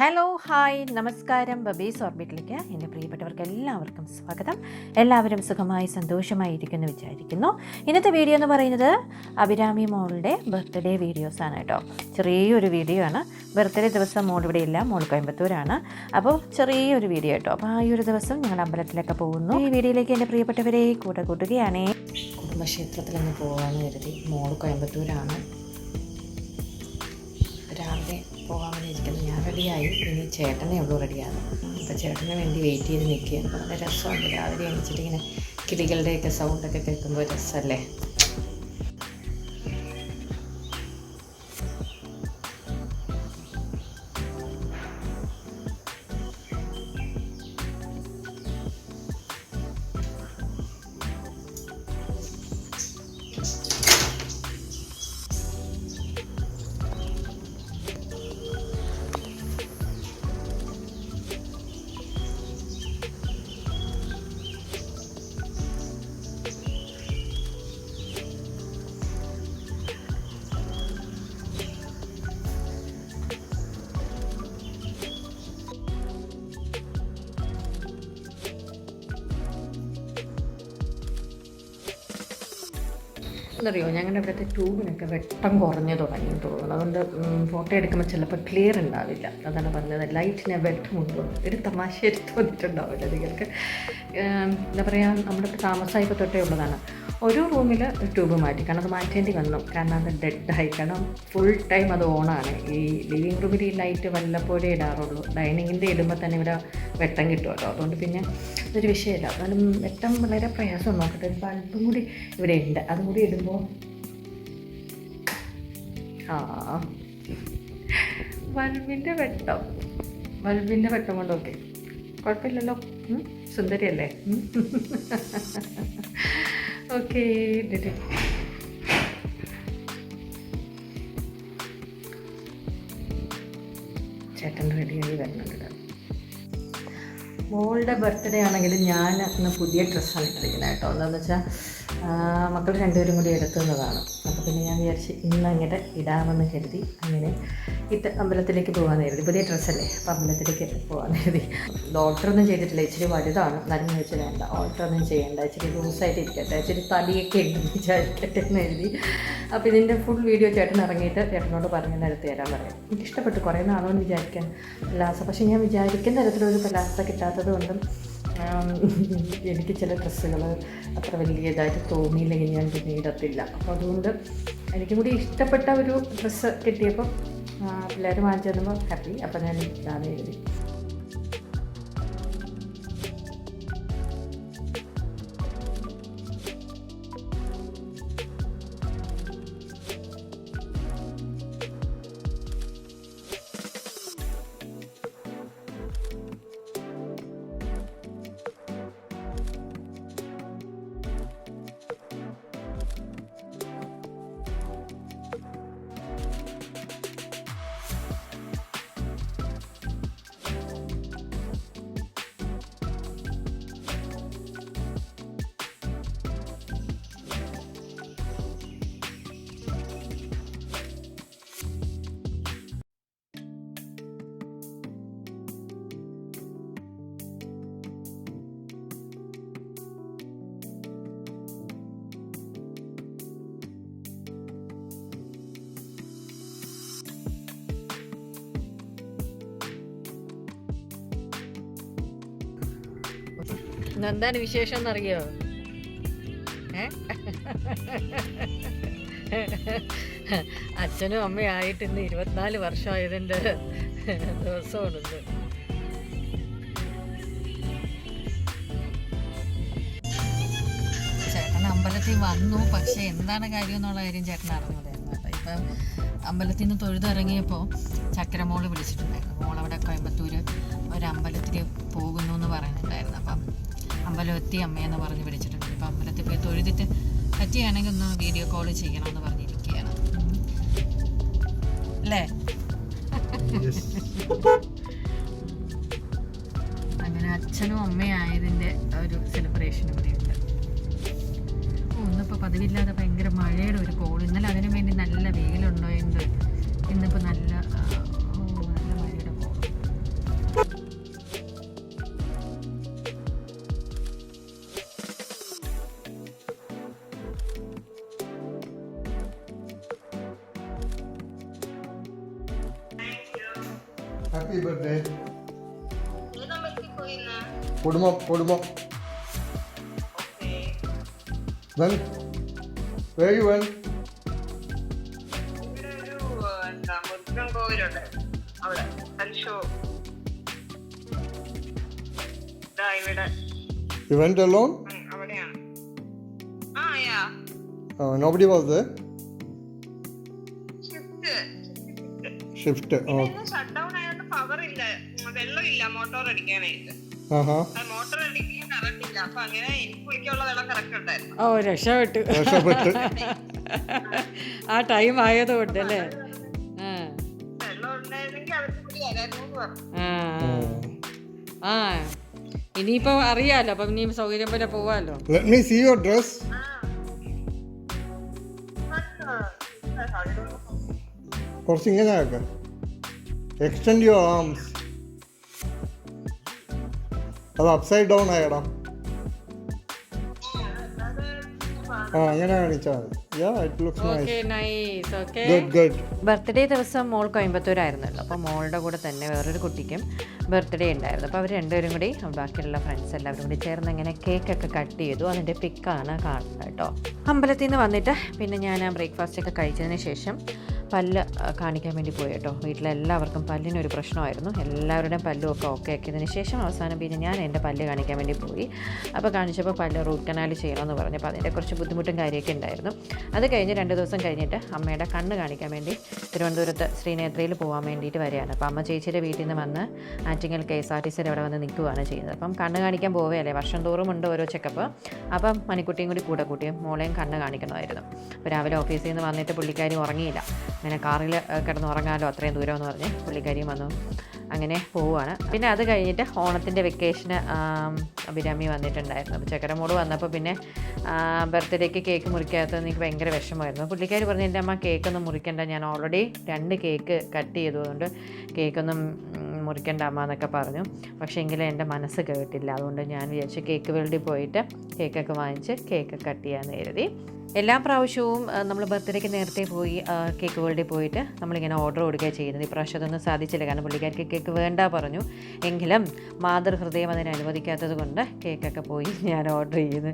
Hello hi നമസ്കാരം. ബബീസ് ഓർബിറ്റിലേക്ക് എന്റെ പ്രിയപ്പെട്ടവർക്ക് എല്ലാവർക്കും സ്വാഗതം. എല്ലാവരും സുഖമായി സന്തോഷമായി ഇരിക്കുന്നു വിചാരിക്കുന്നു. ഇന്നത്തെ വീഡിയോ എന്ന് പറയുന്നത് അഭിരാമി മോളുടെ ബർത്ത്ഡേ വീഡിയോസാണ് കേട്ടോ. ചെറിയൊരു വീഡിയോ ആണ്. ബർത്ത്ഡേ ദിവസം മോൾ ഇവിടെ ഇല്ല. മോൾ കോയമ്പത്തൂരാണ്. അപ്പോൾ ചെറിയൊരു വീഡിയോ കേട്ടോ. അപ്പോൾ ആ ഒരു ദിവസം ഞങ്ങൾ അമ്പലത്തിലൊക്കെ പോകുന്നു. ഈ വീഡിയോയിലേക്ക് എന്റെ പ്രിയപ്പെട്ടവരെ കൂടെ കൂട്ടുകയാണേ. കുടുംബക്ഷേത്രത്തിലൊന്ന് പോകാമെന്ന് കരുതി മോൾ കോയമ്പത്തൂരാണ്. രാവിലെ പോകാൻ റെഡിയായി. ഇനി ചേട്ടനെ ഉള്ളൂ റെഡിയാണ്. അപ്പോൾ ചേട്ടന് വേണ്ടി വെയിറ്റ് ചെയ്ത് അപ്പോൾ നല്ല രസമുണ്ട്. രാവിലെ എണീച്ചിട്ട് ഇങ്ങനെ കിളികളുടെയൊക്കെ സൗണ്ടൊക്കെ കേൾക്കുമ്പോൾ രസമല്ലേ എന്നറിയോ ഞങ്ങളുടെ ഇവിടുത്തെ ട്യൂബിനൊക്കെ വെട്ടം കുറഞ്ഞു തുടങ്ങി തോന്നുന്നു. അതുകൊണ്ട് ഫോട്ടോ എടുക്കുമ്പോൾ ചിലപ്പോൾ ക്ലിയർ ഉണ്ടാവില്ല. അതാണ് പറഞ്ഞത്. ലൈറ്റിനെ വെട്ടമുണ്ടോ ഒരു തമാശ തോന്നിയിട്ടുണ്ടാവില്ല നിങ്ങൾക്ക് എന്താ പറയുക നമ്മുടെ താമസമായപ്പോൾ തൊട്ടേ ഉള്ളതാണ്. ഒരു റൂമിൽ ട്യൂബ് മാറ്റി. കാരണം അത് മാറ്റേണ്ടി വന്നു. കാരണം അത് ഡെഡ് ആയി. കാരണം ഫുൾ ടൈം അത് ഓണാണ് ഈ ലിവിങ് റൂമിൽ ഈ ലൈറ്റ് വല്ലപ്പോഴേ ഇടാറുള്ളൂ. ഡൈനിങ്ങിന്റെ ഇടുമ്പോൾ തന്നെ ഇവിടെ വെട്ടം കിട്ടുമല്ലോ അതുകൊണ്ട് പിന്നെ അതൊരു വിഷയമില്ല എന്നാലും വെട്ടം വളരെ പ്രയാസം. നോക്കട്ടെ ഒരു ബൾബും കൂടി ഇവിടെ ഉണ്ട്. അതും കൂടി ഇടുമ്പോൾ ആ. വൽവിന്റെ വെട്ടം. വൽവിന്റെ വെട്ടം കൊണ്ട് ഓക്കെ. കുഴപ്പമില്ലല്ലോ? സുന്ദരിയല്ലേ? ഓക്കെ ചേട്ടൻ റെഡിയായി വരുന്നുണ്ട് മോളുടെ ബർത്ത്ഡേ ആണെങ്കിൽ ഞാൻ അന്ന് പുതിയ ഡ്രസ്സാണ് ഇട്ടിരിക്കുന്നത് കേട്ടോ. എന്താണെന്ന് വെച്ചാൽ മക്കൾ രണ്ടുപേരും കൂടി എടുത്തുന്നതാണ് അപ്പോൾ പിന്നെ ഞാൻ വിചാരിച്ച് ഇന്ന് അങ്ങനെ ഇടാമെന്ന് കരുതി അങ്ങനെ ഇട്ട് അമ്പലത്തിലേക്ക് പോകാമെന്ന് കരുതി പുതിയ ഡ്രസ്സല്ലേ അപ്പോൾ അമ്പലത്തിലേക്ക് പോകാമെന്ന് കരുതി ഡോക്ടറൊന്നും ചെയ്തിട്ടില്ല. ഇച്ചിരി വലുതാണ്. എന്നാലും വെച്ച് വേണ്ട. ഓൾട്ടറൊന്നും ചെയ്യേണ്ട. ഇച്ചിരി ലൂസായിട്ട് ഇരിക്കട്ടെ. ഇച്ചിരി തടിയൊക്കെ ഉണ്ടെന്ന് വിചാരിക്കട്ടെ എന്ന് എഴുതി അപ്പോൾ ഇതിന്റെ ഫുൾ വീഡിയോ ചേട്ടൻ ഇറങ്ങിയിട്ട് ചേട്ടനോട് പറഞ്ഞ് നിരത്തി തരാൻ പറയാം. എനിക്ക് ഇഷ്ടപ്പെട്ടു കുറേ നാളോന്ന് വിചാരിക്കാൻ. പലാസ പക്ഷേ ഞാൻ വിചാരിക്കുന്ന തരത്തിലൊരു പലാസ കിട്ടാത്തത് കൊണ്ടും എനിക്ക് ചില ഡ്രസ്സുകൾ അത്ര വലിയ ഇതായിട്ട് തോന്നിയില്ലെങ്കിൽ ഞാൻ പിന്നെ ഇടത്തില്ല. അപ്പോൾ അതുകൊണ്ട് എനിക്കും കൂടി ഇഷ്ടപ്പെട്ട ഒരു ഡ്രസ്സ് കിട്ടിയപ്പോൾ പിള്ളേർ വാങ്ങിച്ചു തന്നപ്പോൾ ഹാപ്പി അപ്പോൾ ഞാൻ ഇതാണ് എഴുതി. എന്താണ് വിശേഷം എന്നറിയോ അച്ഛനും അമ്മയും ആയിട്ട് ഇന്ന് ഇരുപത്തിനാല് വർഷമായതിന്റെ ദിവസമാണിത് ചേട്ടൻ അമ്പലത്തിൽ വന്നു പക്ഷെ എന്താണ് കാര്യം എന്നുള്ള കാര്യം ചേട്ടൻ അറിഞ്ഞതായിരുന്നു കേട്ടോ. ഇപ്പം അമ്പലത്തിൽ നിന്ന് തൊഴുതിറങ്ങിയപ്പോൾ ചക്കരമോൾ വിളിച്ചിട്ടുണ്ടായിരുന്നു. മോളവിടെ കോയമ്പത്തൂർ ഒരമ്പലത്തിൽ പോകുന്നു എന്ന് പറഞ്ഞിട്ടുണ്ടായിരുന്നു. അപ്പം അമ്പലം എത്തി അമ്മയെന്ന് പറഞ്ഞ് വിളിച്ചിട്ടുണ്ട് ഇപ്പം അമ്പലത്തിൽ പോയി തൊഴുതിട്ട് പറ്റിയാണെങ്കിൽ ഒന്ന് വീഡിയോ കോൾ ചെയ്യണമെന്ന് പറഞ്ഞിരിക്കുകയാണ്. അല്ലേ? അങ്ങനെ അച്ഛനും അമ്മയും ആയതിന്റെ ഒരു സെലിബ്രേഷൻ ഇവിടെയുണ്ട്. ഒന്നിപ്പോൾ ഇന്നിപ്പോൾ പതിവില്ലാതെ ഭയങ്കര മഴയുടെ ഒരു കോൾ ഇന്നലെ അതിനു വേണ്ടി നല്ല വെയിലുണ്ടോ എന്ത്? ഇന്നിപ്പോൾ നല്ല ഹാപ്പി ബർത്ത്ഡേ കുടുംബം കുടുംബം വെൻ വേർ യു വെൻ ഇവിടെ ഒരു എന്താ മുരുകൻ കോവിലുണ്ട് അവിടെ കൽഷോ ഇതാ ഇവിടെ. യു. വെന്റ് അലോൺ വെള്ളമില്ല മോട്ടോർ അടിക്കാനായിട്ട്. മോട്ടോർ അടിക്കാൻ കറണ്ട് ഇല്ല. അപ്പൊ അങ്ങനെ എനിക്ക് കുളിക്കാനുള്ള വെള്ളം കറക്റ്റ് ഉണ്ടായിരുന്നു. ഓ രക്ഷപ്പെട്ടു. രക്ഷപ്പെട്ടു. ആ ടൈം ആയതുകൊണ്ട് അല്ലേ? ആ. വെള്ളം ഉണ്ടായിരുന്നെങ്കിൽ അവർക്ക് കൂടി വരായിരുന്നു ആ. ആ. ഇനിയിപ്പോൾ അറിയാലോ അപ്പം ഇനി സൗകര്യം പോലെ പോവാലോ. Let me see your dress കുറച്ച് ഇങ്ങനെ ആക്കാം എക്സ്റ്റെൻഡ് യുവർ ആംസ് അത് അപ്സൈഡ് ഡൗൺ ആയടാ. ആ അങ്ങനെ കാണിച്ചാൽ മതി. Yeah it looks nice okay nice okay good good birthday ദിവസം മോൾ കോയമ്പത്തൂരായിരുന്നല്ലോ. അപ്പോൾ മോളുടെ കൂടെ തന്നെ വേറൊരു കുട്ടിക്കും ബർത്ത്ഡേ ഉണ്ടായിരുന്നു. അപ്പോൾ അവർ രണ്ടുപേരും കൂടി ബാക്കിയുള്ള ഫ്രണ്ട്സ് എല്ലാവരും കൂടി ചേർന്ന് ഇങ്ങനെ കേക്കൊക്കെ കട്ട് ചെയ്തു. അതിന്റെ പിക്കാണ് കാണുന്നത് കേട്ടോ. അമ്പലത്തിൽ നിന്ന് വന്നിട്ട് പിന്നെ ഞാൻ ആ ബ്രേക്ക്ഫാസ്റ്റ് ഒക്കെ കഴിച്ചതിന് ശേഷം പല്ല് കാണിക്കാൻ വേണ്ടി പോയി കേട്ടോ. വീട്ടിലെല്ലാവർക്കും പല്ലിനൊരു പ്രശ്നമായിരുന്നു. എല്ലാവരുടെയും പല്ലും ഒക്കെ ഓക്കെ ആക്കിയതിന് ശേഷം അവസാനം പിന്നെ ഞാൻ എന്റെ പല്ല് കാണിക്കാൻ വേണ്ടി പോയി. അപ്പോൾ കാണിച്ചപ്പോൾ പല്ല് റൂട്ട് കനാൽ ചെയ്യണമെന്ന് പറഞ്ഞു അപ്പോൾ അതിന്റെ കുറച്ച് ബുദ്ധിമുട്ടും കാര്യമൊക്കെ ഉണ്ടായിരുന്നു. അത് കഴിഞ്ഞ് രണ്ട് ദിവസം കഴിഞ്ഞിട്ട് അമ്മയുടെ കണ്ണ് കാണിക്കാൻ വേണ്ടി തിരുവനന്തപുരത്ത് ശ്രീനേത്രയിൽ പോകാൻ വേണ്ടിയിട്ട് വരികയാണ്. അപ്പോൾ അമ്മ ചേച്ചിയുടെ വീട്ടിൽ നിന്ന് വന്ന് Attingal K S R T സിയുടെ അവിടെ വന്ന് നിൽക്കുകയാണ് ചെയ്യുന്നത്. അപ്പം കണ്ണ് കാണിക്കാൻ പോവുകയല്ലേ? വർഷം തോറും ഉണ്ട് ഓരോ ചെക്കപ്പ് അപ്പം മണിക്കുട്ടിയും കൂടി കൂടെ കൂട്ടിയും മോളെയും കണ്ണ് കാണിക്കണമായിരുന്നു. അപ്പോൾ രാവിലെ ഓഫീസിൽ നിന്ന് വന്നിട്ട് പുള്ളിക്കാരി ഉറങ്ങിയില്ല. അങ്ങനെ കാറിൽ കിടന്ന് ഉറങ്ങാലോ അത്രയും ദൂരം എന്ന് പറഞ്ഞ് പുള്ളിക്കാരിയും വന്നു. അങ്ങനെ പോവുകയാണ്. പിന്നെ അത് കഴിഞ്ഞിട്ട് ഓണത്തിന്റെ വെക്കേഷന് അഭിരാമി വന്നിട്ടുണ്ടായിരുന്നു. അപ്പോൾ ചക്കരമോട് വന്നപ്പോൾ പിന്നെ ബർത്ത്ഡേക്ക് കേക്ക് മുറിക്കാത്തത് എനിക്ക് ഭയങ്കര വിഷമമായിരുന്നു. പുള്ളിക്കാർ പറഞ്ഞു എന്റെ അമ്മ കേക്കൊന്നും മുറിക്കണ്ട. ഞാൻ ഓൾറെഡി രണ്ട് കേക്ക് കട്ട് ചെയ്തതുകൊണ്ട് കേക്കൊന്നും മുറിക്കണ്ട അമ്മ എന്നൊക്കെ പറഞ്ഞു. പക്ഷേ എങ്കിലും എന്റെ മനസ്സ് കേട്ടില്ല. അതുകൊണ്ട് ഞാൻ വിചാരിച്ചു കേക്ക് വേൾഡിൽ പോയിട്ട് കേക്കൊക്കെ വാങ്ങിച്ച് കേക്ക് കട്ട് ചെയ്യാമെന്ന് കരുതി. എല്ലാ പ്രാവശ്യവും നമ്മൾ ബർത്ത്ഡേക്ക് നേരത്തെ പോയി കേക്ക് വേൾഡിൽ പോയിട്ട് നമ്മളിങ്ങനെ ഓർഡർ കൊടുക്കുകയാണ് ചെയ്യുന്നത്. ഇപ്രാവശ്യം അതൊന്നും സാധിച്ചില്ല. കാരണം പുള്ളിക്കാർക്ക് കേക്ക് വേണ്ട പറഞ്ഞു. എങ്കിലും മാതൃഹൃദയം അതിനെ അനുവദിക്കാത്തത് കൊണ്ട് കേക്കൊക്കെ പോയി ഞാൻ ഓർഡർ ചെയ്യുന്നു.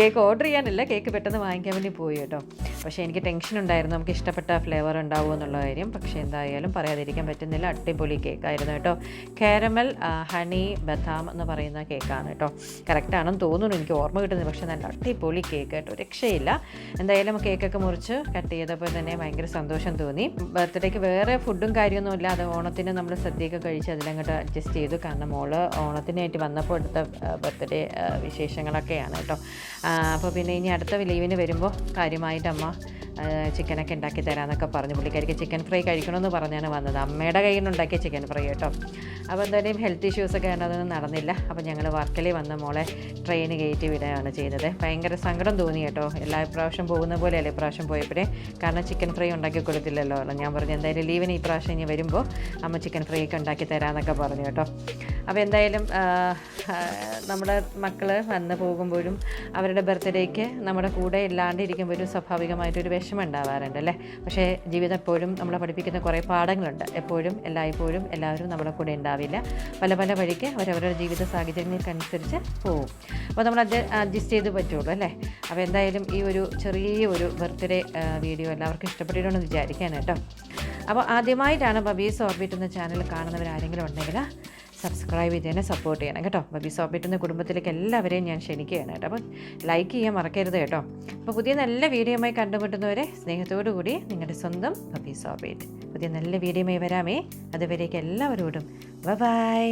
കേക്ക് ഓർഡർ ചെയ്യാനല്ല കേക്ക് പെട്ടെന്ന് വാങ്ങിക്കാൻ വേണ്ടി പോയി കേട്ടോ. പക്ഷേ എനിക്ക് ടെൻഷൻ ഉണ്ടായിരുന്നു. നമുക്ക് ഇഷ്ടപ്പെട്ട ഫ്ലേവർ ഉണ്ടാവുമോ എന്നുള്ള കാര്യം. പക്ഷേ എന്തായാലും പറയാതിരിക്കാൻ പറ്റുന്നില്ല. അടിപൊളി കേക്കായിരുന്നു കേട്ടോ. കാരമൽ ഹണി ബദാം എന്ന് പറയുന്ന കേക്കാണ് കേട്ടോ. കറക്റ്റാണെന്ന് തോന്നുന്നു. എനിക്ക് ഓർമ്മ കിട്ടുന്നത് പക്ഷേ നല്ല അട്ടിപൊളി കേക്ക് കേട്ടോ. രക്ഷയില്ല. എന്തായാലും കേക്കൊക്കെ മുറിച്ച് കട്ട് ചെയ്തപ്പോൾ തന്നെ ഭയങ്കര സന്തോഷം തോന്നി. ബർത്ത്ഡേക്ക് വേറെ ഫുഡും കാര്യമൊന്നുമില്ല അത് ഓണത്തിന് നമ്മൾ സദ്യയൊക്കെ കഴിച്ച് അതിലങ്ങോട്ട് അഡ്ജസ്റ്റ് ചെയ്തു. കാരണം മോൾ ഓണത്തിനായിട്ട് വന്നപ്പോൾ എടുത്ത ബർത്ത്ഡേ വിശേഷങ്ങളൊക്കെയാണ് കേട്ടോ. അപ്പോൾ പിന്നെ ഇനി അടുത്ത ലീവിന് വരുമ്പോൾ കാര്യമായിട്ട് അമ്മ ചിക്കനൊക്കെ ഉണ്ടാക്കി തരാമെന്നൊക്കെ പറഞ്ഞു. പുള്ളിക്കാരിക്ക് ചിക്കൻ ഫ്രൈ കഴിക്കണമെന്ന് പറഞ്ഞാണ് വന്നത്. അമ്മയുടെ കയ്യിൽ നിന്ന് ഉണ്ടാക്കിയ ചിക്കൻ ഫ്രൈ കേട്ടോ. അപ്പോൾ എന്തായാലും ഹെൽത്ത് ഇഷ്യൂസൊക്കെ ഒക്കെ അതൊന്നും നടന്നില്ല. അപ്പോൾ ഞങ്ങൾ വർക്കലി വന്ന മോളെ ട്രെയിൻ കയറ്റി വിടുകയാണ് ചെയ്തത്. ഭയങ്കര സങ്കടം തോന്നി കേട്ടോ. എല്ലാ പ്രാവശ്യം പോകുന്ന പോലെയല്ല ഇപ്രാവശ്യം പോയപ്പോഴേ. കാരണം ചിക്കൻ ഫ്രൈ ഉണ്ടാക്കി കൊടുത്തില്ലല്ലോ. ഞാൻ പറഞ്ഞു എന്തായാലും ലീവിന് ഈ പ്രാവശ്യം ഇനി വരുമ്പോൾ അമ്മ ചിക്കൻ ഫ്രൈ ഒക്കെ ഉണ്ടാക്കി തരാമെന്നൊക്കെ പറഞ്ഞു കേട്ടോ. അപ്പോൾ എന്തായാലും നമ്മുടെ മക്കൾ വന്ന് പോകുമ്പോഴും അവരുടെ ബർത്ത്ഡേക്ക് നമ്മുടെ കൂടെ ഇല്ലാണ്ടിരിക്കുമ്പോഴും സ്വാഭാവികമായിട്ടൊരു വിഷമം ഉണ്ടാവാറുണ്ട് അല്ലേ? പക്ഷേ ജീവിതം എപ്പോഴും നമ്മളെ പഠിപ്പിക്കുന്ന കുറേ പാഠങ്ങളുണ്ട്. എപ്പോഴും എല്ലായ്പ്പോഴും എല്ലാവരും നമ്മുടെ കൂടെ ഉണ്ടാവില്ല. പല പല വഴിക്ക് അവരവരുടെ ജീവിത സാഹചര്യങ്ങൾക്കനുസരിച്ച് പോവും. അപ്പോൾ നമ്മൾ അത് അഡ്ജസ്റ്റ് ചെയ്ത് പറ്റുള്ളൂ അല്ലേ? അപ്പോൾ എന്തായാലും ഈ ഒരു ചെറിയ ഒരു ബർത്ത്ഡേ വീഡിയോ എല്ലാവർക്കും ഇഷ്ടപ്പെട്ടിട്ടുണ്ടെന്ന് വിചാരിക്കാൻ കേട്ടോ. അപ്പോൾ ആദ്യമായിട്ടാണ് ബബീസ് ഓർബിറ്റ് എന്ന ചാനൽ കാണുന്നവരാരെങ്കിലും ഉണ്ടെങ്കിൽ സബ്സ്ക്രൈബ് ചെയ്ത് തന്നെ സപ്പോർട്ട് ചെയ്യണം കേട്ടോ. ബബി ഓർബിറ്റ് എന്ന കുടുംബത്തിലേക്ക് എല്ലാവരെയും ഞാൻ ക്ഷണിക്കുകയാണ് കേട്ടോ. അപ്പോൾ ലൈക്ക് ചെയ്യാൻ മറക്കരുത് കേട്ടോ. അപ്പോൾ പുതിയ നല്ല വീഡിയോയുമായി കണ്ടുമുട്ടുന്നവരെ സ്നേഹത്തോടു കൂടി നിങ്ങളുടെ സ്വന്തം ബബി സോബിറ്റ് പുതിയ നല്ല വീഡിയോയുമായി വരാമേ. അതുവരേക്ക് എല്ലാവരോടും. ബൈ